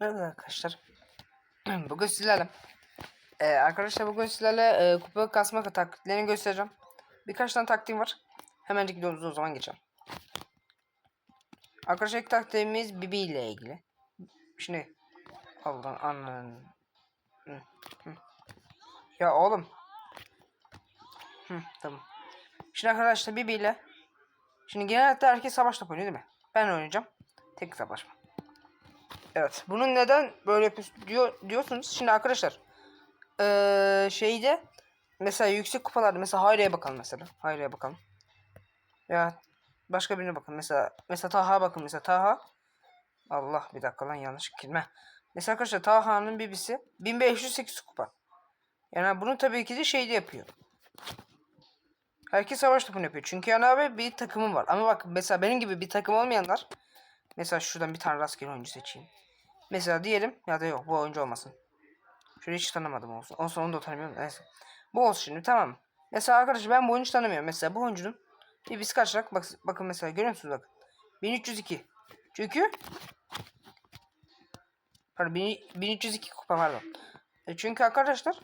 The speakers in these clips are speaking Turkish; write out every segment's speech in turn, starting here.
Merhaba arkadaşlar. Bugün sizlerle Ee, arkadaşlar bugün sizlerle e, kupa kasma taktiklerini göstereceğim. Birkaç tane taktiğim var. Hemencik videomuza o zaman geçelim. Arkadaşlar ilk taktiğimiz Bibi ile ilgili. Şimdi Allah'ın anın. Ya oğlum. Hı, tamam. Şimdi arkadaşlar Bibi ile Şimdi genellikle herkes savaş topu oynuyor değil mi? Ben oynayacağım. Tek savaşma. Evet. Bunun neden böyle yapıyorsun diyor, diyorsunuz. Şimdi arkadaşlar. Ee, şeyde mesela yüksek kupalarda mesela Hayri'ye bakalım mesela. Hayri'ye bakalım. Ya başka birine bakın. Mesela mesela Taha bakın mesela Taha. Allah bir dakika lan yanlış kelime. Mesela arkadaşlar Taha'nın bibisi 1508 kupa. Yani bunu tabii ki de şeyde yapıyor. Herkes savaş topunu yapıyor. Çünkü yani abi bir takımım var. Ama bak mesela benim gibi bir takım olmayanlar Mesela şuradan bir tane rastgele oyuncu seçeyim. Mesela diyelim ya da yok bu oyuncu olmasın. Şöyle hiç tanımadım olsun. Olsun onu da tanımıyorum. Neyse. Bu olsun şimdi tamam? Mesela arkadaşlar ben bu oyuncu tanımıyorum. Mesela bu oyuncunun bir biz kaçacak. Bak, bakın mesela görüyor musunuz bakın. 1302. Çünkü Pardon 1302 kupa pardon. E çünkü arkadaşlar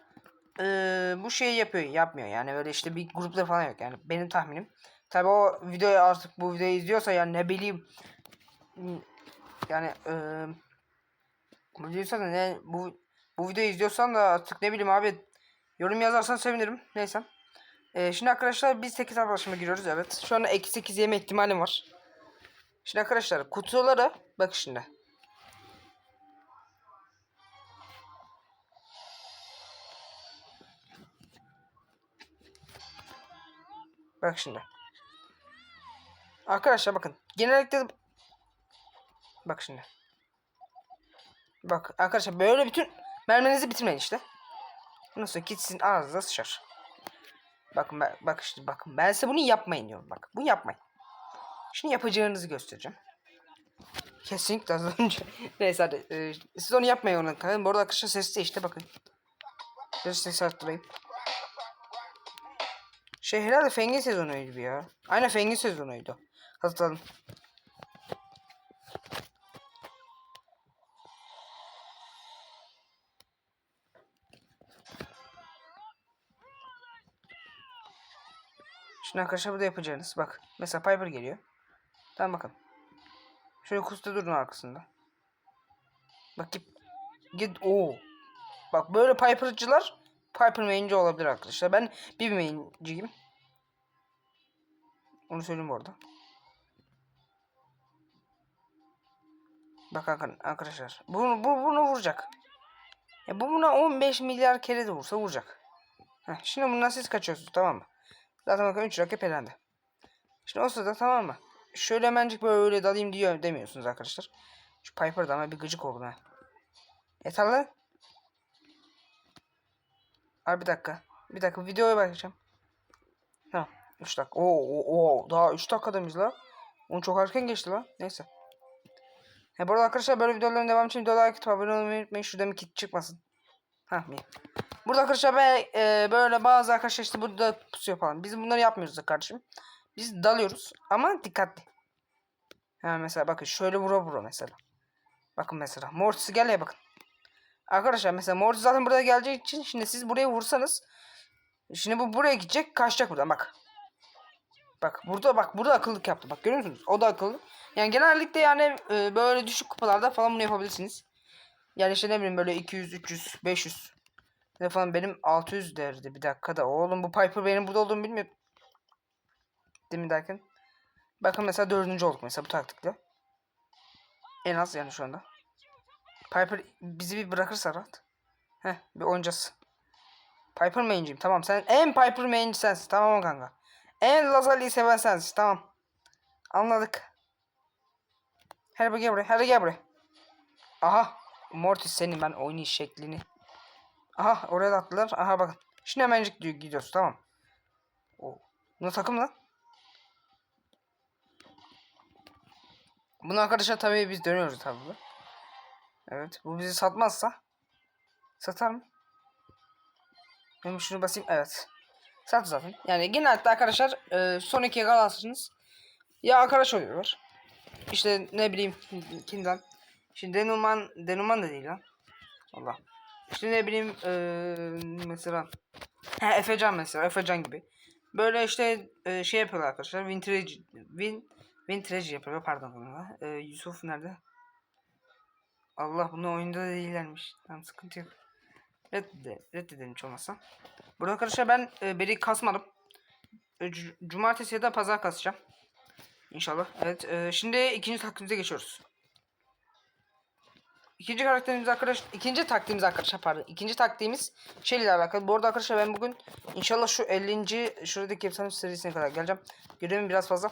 e, bu şeyi yapıyor yapmıyor yani böyle işte bir grupta falan yok yani benim tahminim. Tabi o videoyu artık bu videoyu izliyorsa yani ne bileyim yani e, bu videoyu da ne bu bu videoyu izliyorsan da artık ne bileyim abi yorum yazarsan sevinirim. Neyse. E, şimdi arkadaşlar biz 8 arkadaşıma giriyoruz evet. Şu anda eksi 8 yeme ihtimalim var. Şimdi arkadaşlar kutulara bak şimdi. Bak şimdi. Arkadaşlar bakın. Genellikle Bak şimdi. Bak arkadaşlar böyle bütün merminizi bitirmeyin işte. Nasıl gitsin ağzınıza sıçar. Bakın bak işte bakın ben size bunu yapmayın diyorum bak. Bunu yapmayın. Şimdi yapacağınızı göstereceğim. Kesinlikle az önce. Neyse hadi. E, siz onu yapmayın onun kanka. Bu arada arkadaşlar sesi de işte bakın. Biraz ses arttırayım. Şey herhalde Feng'in sezonuydu ya. Aynen Feng'in sezonuydu. Hatırladım. Şimdi arkadaşlar burada yapacağınız bak. Mesela Piper geliyor. Tamam bakın. Şöyle kusta durun arkasında. Bak git. Git. Oo. Bak böyle Piper'cılar Piper mainci olabilir arkadaşlar. Ben bir mainciyim. Onu söyleyeyim bu arada. Bak arkadaşlar. Bunu, bu, bunu vuracak. Ya bu buna 15 milyar kere de vursa vuracak. Heh, şimdi bundan siz kaçıyorsunuz tamam mı? Zaten bakın 3 rakip elendi. Şimdi o sırada tamam mı? Şöyle hemencik böyle dalayım diyor demiyorsunuz arkadaşlar. Şu Piper da ama bir gıcık oldu ha. Yeter lan. Abi bir dakika. Bir dakika videoya bakacağım. Tamam. 3 dakika. Oo, oo, oo. Daha 3 dakikada mıyız la? Onu çok erken geçti la. Neyse. He bu arada arkadaşlar böyle videoların devamı için videoya like abone olmayı unutmayın. Şurada bir kit çıkmasın. İyi. Burada arkadaşlar ben e, böyle bazı arkadaşlar işte burada pusu yapalım. Biz bunları yapmıyoruz da kardeşim. Biz dalıyoruz ama dikkatli. Ha mesela bakın şöyle vura vura mesela. Bakın mesela Mortis'i gel ya bakın. Arkadaşlar mesela Mortis zaten buraya geleceği için şimdi siz buraya vursanız şimdi bu buraya gidecek kaçacak buradan bak. Bak burada bak burada akıllık yaptı. Bak görüyor musunuz? O da akıllı. Yani genellikle yani e, böyle düşük kupalarda falan bunu yapabilirsiniz. Yani işte ne bileyim böyle 200, 300, 500 ne falan benim 600 derdi bir dakika da oğlum bu Piper benim burada olduğumu bilmiyor. Değil mi derken? Bakın mesela dördüncü olduk mesela bu taktikle. En az yani şu anda. Piper bizi bir bırakırsa rahat. Heh bir oynayacağız. Piper main'ciyim tamam sen en Piper main'ci sensin tamam kanka? En Lazali'yi seven sensin tamam. Anladık. Hadi gel buraya hadi gel buraya. Aha Mortis senin ben oynayış şeklini. Aha oraya da attılar. Aha bakın. Şimdi hemencik diyor gidiyoruz tamam. O. Bu takım lan. Bunu arkadaşlar tabii biz dönüyoruz tabii. Evet bu bizi satmazsa satar mı? Ben şunu basayım evet. Sat zaten. Yani genelde arkadaşlar e, son ikiye kalırsınız. Ya arkadaş oluyorlar. İşte ne bileyim kimden. Şimdi Denuman, Denuman da değil lan. Allah. İşte ne bileyim eee, mesela ha, Efecan mesela Efecan gibi. Böyle işte eee, şey yapıyorlar arkadaşlar. Vintage Win Vintage yapıyorlar pardon bunlar. Eee, Yusuf nerede? Allah bunu oyunda da değillermiş. Tamam sıkıntı yok. Reddede, reddedelim hiç olmazsa. Burada arkadaşlar ben e, beri kasmadım. E, cu- cumartesi ya da pazar kasacağım. İnşallah. Evet. e, şimdi ikinci taktiğimize geçiyoruz. İkinci karakterimiz arkadaş, ikinci taktiğimiz arkadaşlar pardon. İkinci taktiğimiz şeyle alakalı. Bu arada arkadaşlar ben bugün inşallah şu 50. şuradaki efsane serisine kadar geleceğim. Görevim biraz fazla.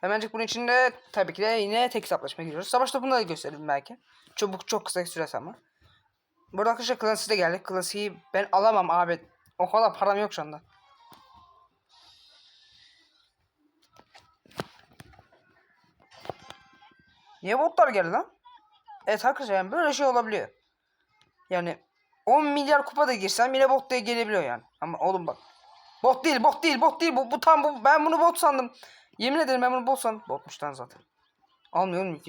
Hemencik bunun içinde tabii ki de yine tek hesaplaşmaya giriyoruz. Savaş topunu da gösterelim belki. Çabuk çok kısa süresi ama. Burada arkadaşlar klasiğe de geldik. Klasiği ben alamam abi. O kadar param yok şu anda. Niye botlar geldi lan? Evet arkadaşlar yani böyle şey olabiliyor. Yani 10 milyar kupa da girsem yine bot diye gelebiliyor yani. Ama oğlum bak. Bot değil bot değil bot değil bu, bu tam bu ben bunu bot sandım. Yemin ederim ben bunu bot sandım. Botmuş lan zaten. Almıyorum.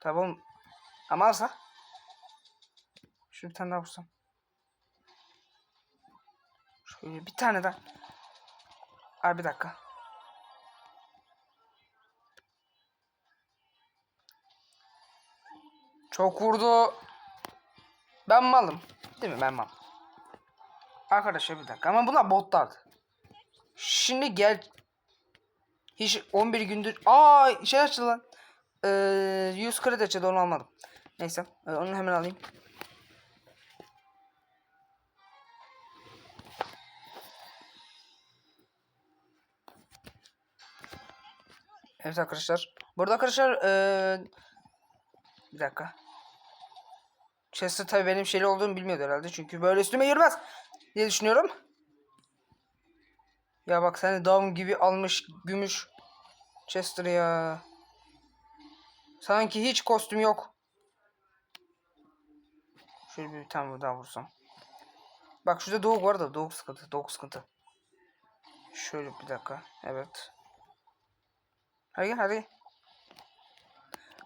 Tabi oğlum. Ama alsa. Şunu bir tane daha vursam. Şöyle bir tane daha. Abi bir dakika. Çok vurdu. Ben malım. Değil mi ben mal. Arkadaşlar bir dakika ama bunlar botlardı. Şimdi gel. Hiç 11 gündür. Aa şey açtı lan. Ee, 100 kredi açıldı onu almadım. Neyse ee, onu hemen alayım. Evet arkadaşlar. Burada arkadaşlar ee, bir dakika. Chester tabii benim şeyli olduğumu bilmiyordu herhalde. Çünkü böyle üstüme yürümez diye düşünüyorum. Ya bak seni dam gibi almış gümüş Chester ya. Sanki hiç kostüm yok. Şöyle bir tane daha vursam. Bak şurada Doğuk var da Doğuk sıkıntı. Doğuk sıkıntı. Şöyle bir dakika. Evet. Hadi hadi.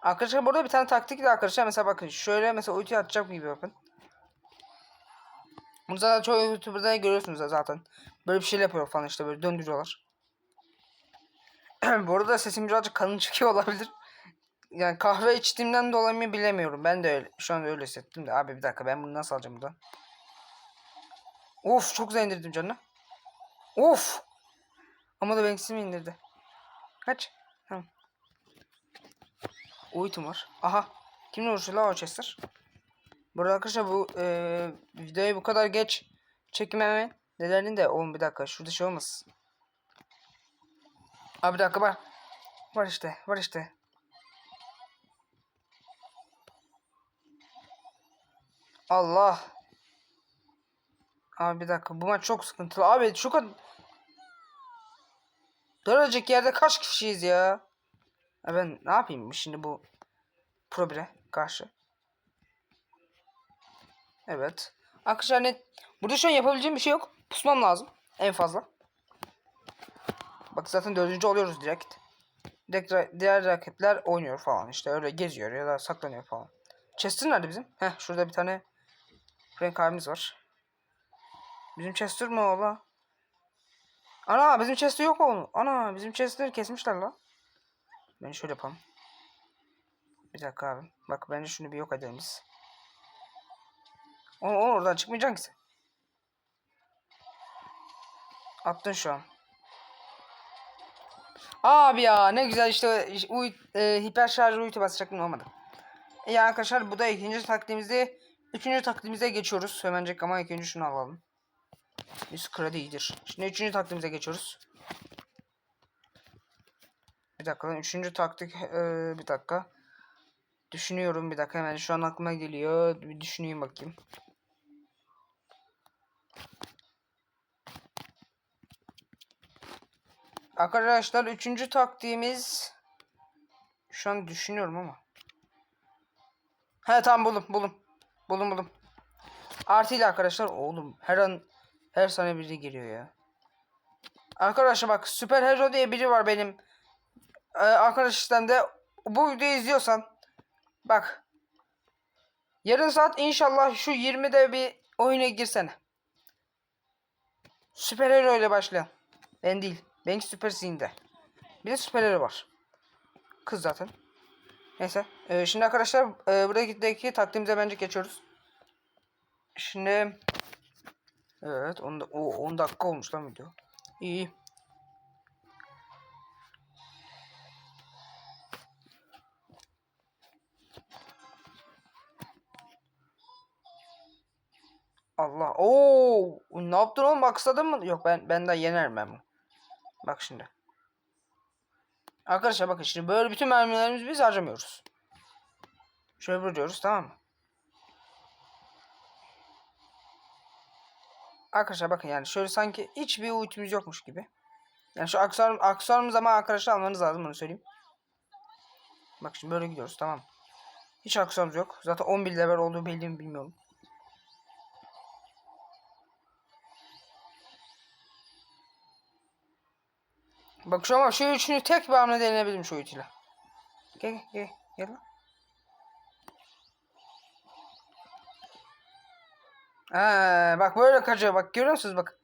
Arkadaşlar burada bir tane taktik de arkadaşlar mesela bakın şöyle mesela ulti atacak gibi bakın. Bunu zaten çoğu youtuber'da görüyorsunuz zaten. Böyle bir şeyler yapıyor falan işte böyle döndürüyorlar. Bu arada sesim birazcık kalın çıkıyor olabilir. Yani kahve içtiğimden dolayı mı bilemiyorum. Ben de öyle, şu an öyle hissettim de. Abi bir dakika ben bunu nasıl alacağım buradan? Of çok güzel indirdim canını. Of. Ama da benimkisi mi indirdi? Kaç? Uyutum var. Aha. Kimle uğraşıyor la Chester? Burada arkadaşlar bu e, videoyu bu kadar geç çekmememin nedeni de oğlum bir dakika şurada şey olmasın. Abi bir dakika bak. Var işte var işte. Allah. Abi bir dakika bu maç çok sıkıntılı. Abi şu kadar daracık yerde kaç kişiyiz ya? Ya ben ne yapayım şimdi bu Pro 1'e karşı? Evet. Arkadaşlar hani burada şu an yapabileceğim bir şey yok. Pusmam lazım. En fazla. Bak zaten dördüncü oluyoruz direkt. Direkt diğer rakipler oynuyor falan işte öyle geziyor ya da saklanıyor falan. Chester nerede bizim? Heh şurada bir tane renk abimiz var. Bizim Chester mi o la? Ana bizim Chester yok oğlum. Ana bizim Chester'ı kesmişler la. Ben şöyle yapalım. Bir dakika abi. Bak bence şunu bir yok edelim. O, o oradan çıkmayacaksın ki sen. Attın şu an. Abi ya ne güzel işte uy, e, hiper şarj uyutu basacaktım olmadı. İyi arkadaşlar bu da ikinci taktiğimizde. Üçüncü taktiğimize geçiyoruz. Hemencek ama ilk önce şunu alalım. 100 kredi iyidir. Şimdi üçüncü taktiğimize geçiyoruz. Bir dakika lan üçüncü taktik e, bir dakika. Düşünüyorum bir dakika hemen şu an aklıma geliyor. Bir düşüneyim bakayım. Arkadaşlar üçüncü taktiğimiz şu an düşünüyorum ama. He tamam buldum buldum. Buldum buldum. Artıyla arkadaşlar oğlum her an her saniye biri giriyor ya. Arkadaşlar bak Süper Hero diye biri var benim. Ee, arkadaş listemde bu videoyu izliyorsan Bak. Yarın saat inşallah şu 20'de bir oyuna girsene. Süper hero ile başlayan. Ben değil. Benimki süper Zinde. Bir de süper hero var. Kız zaten. Neyse. Ee, şimdi arkadaşlar e, buradaki taktiğimize bence geçiyoruz. Şimdi Evet 10, da- o 10 dakika olmuş lan video. İyi. Ne yaptın oğlum? Maksadın mı? Yok ben ben daha yenerim ben bunu. Bak şimdi. Arkadaşlar bakın şimdi böyle bütün mermilerimizi biz harcamıyoruz. Şöyle vuruyoruz tamam mı? Arkadaşlar bakın yani şöyle sanki hiçbir ultimiz yokmuş gibi. Yani şu aksesuar, aksesuarımız ama arkadaşlar almanız lazım onu söyleyeyim. Bak şimdi böyle gidiyoruz tamam. Hiç aksesuarımız yok. Zaten 11 level olduğu belli mi bilmiyorum. Bak şu ama şu üçünü tek bir hamle deneyebilirim şu ultiyle. Gel gel gel. Lan. Ha, bak böyle kaçıyor bak görüyor musunuz bak.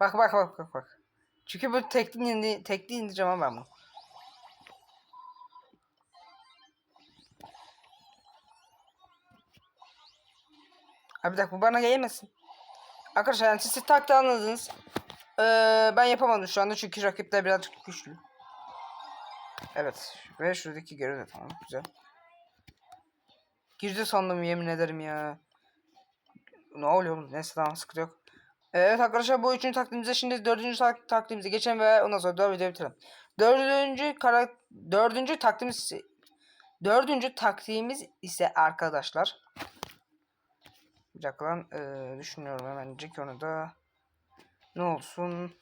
Bak bak bak bak bak. Çünkü bu tekli indi tekli indireceğim ama ben bunu. Abi dakika bu bana gelmesin. Arkadaşlar yani siz taktiği anladınız. Ee, ben yapamadım şu anda çünkü rakipler birazcık güçlü. Evet ve şuradaki görev de tamam güzel. Girdi sandım yemin ederim ya. Ne oluyor? Neyse tamam sıkıntı yok. Evet arkadaşlar bu üçüncü taktiğimize şimdi dördüncü tak taktiğimize geçelim ve ondan sonra da videoyu bitirelim. Dördüncü dördüncü taktiğimiz dördüncü taktiğimiz ise arkadaşlar. Bir dakika lan ee, düşünüyorum hemencik onu da. Ne olsun?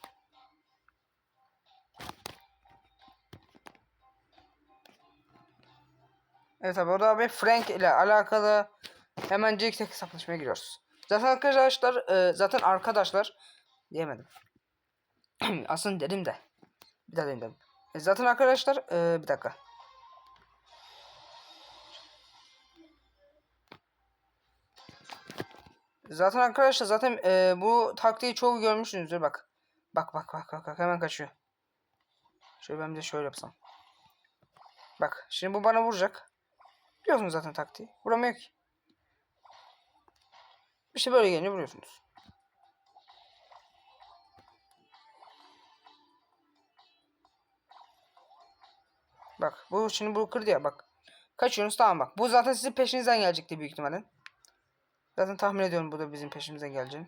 Evet abi orada bir Frank ile alakalı hemencik tek hesaplaşmaya giriyoruz. Zaten arkadaşlar e, zaten arkadaşlar diyemedim. Aslında dedim de. Bir daha dedim. E, zaten arkadaşlar e, bir dakika. Zaten arkadaşlar zaten e, bu taktiği çoğu görmüşsünüzdür bak. Bak bak bak bak, bak hemen kaçıyor. Şöyle ben de şöyle yapsam. Bak şimdi bu bana vuracak. Biliyorsunuz zaten taktiği. Vuramıyor ki. İşte böyle gelince vuruyorsunuz. Bak bu şimdi bu kırdı ya bak. Kaçıyorsunuz tamam bak. Bu zaten sizin peşinizden gelecekti büyük ihtimalle. Zaten tahmin ediyorum bu da bizim peşimizden geleceğini.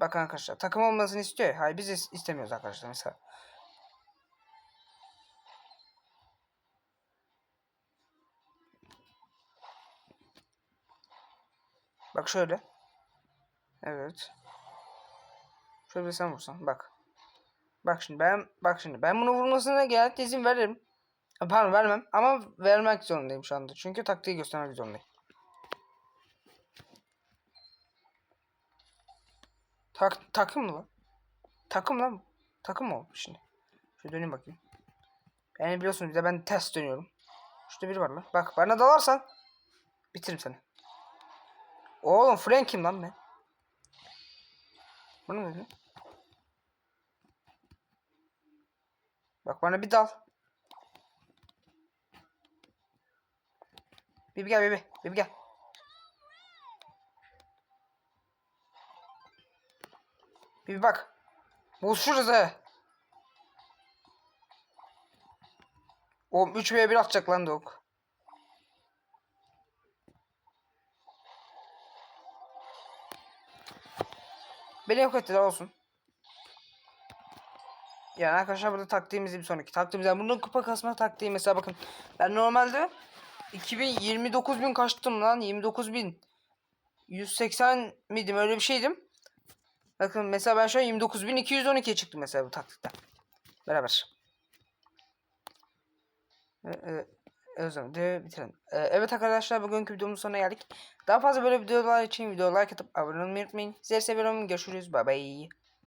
Bakın arkadaşlar takım olmasını istiyor. Hayır biz is- istemiyoruz arkadaşlar mesela. Bak şöyle. Evet. Şöyle sen vursan bak. Bak şimdi ben bak şimdi ben bunu vurmasına genellikle izin veririm. Pardon vermem ama vermek zorundayım şu anda. Çünkü taktiği göstermek zorundayım. Tak takım mı lan? Takım lan. Takım mı olmuş şimdi? Şöyle döneyim bakayım. Yani biliyorsunuz bir de ben ters dönüyorum. Şurada biri var lan. Bak bana dalarsan bitiririm seni. Oğlum Frank kim lan ben? Bu ne böyle? Bak bana bir dal. Bibi gel Bibi. Bibi gel. Bibi bak. Buluşuruz he. Oğlum 3v1 atacak lan Doğuk. Beni yok ettiler olsun. Yani arkadaşlar burada taktiğimiz bir sonraki taktiğimiz. Yani bunun kupa kasma taktiği mesela bakın. Ben normalde 2029 bin kaçtım lan 29 bin 180 miydim öyle bir şeydim. Bakın mesela ben şu an 29.212'ye çıktım mesela bu taktikten. Beraber. Ee, e, o zaman de bitirelim. Ee, evet arkadaşlar bugünkü videomuzun sonuna geldik. Daha fazla böyle videolar için video like atıp abone olmayı unutmayın. Sizleri seviyorum. Görüşürüz. Bye bye.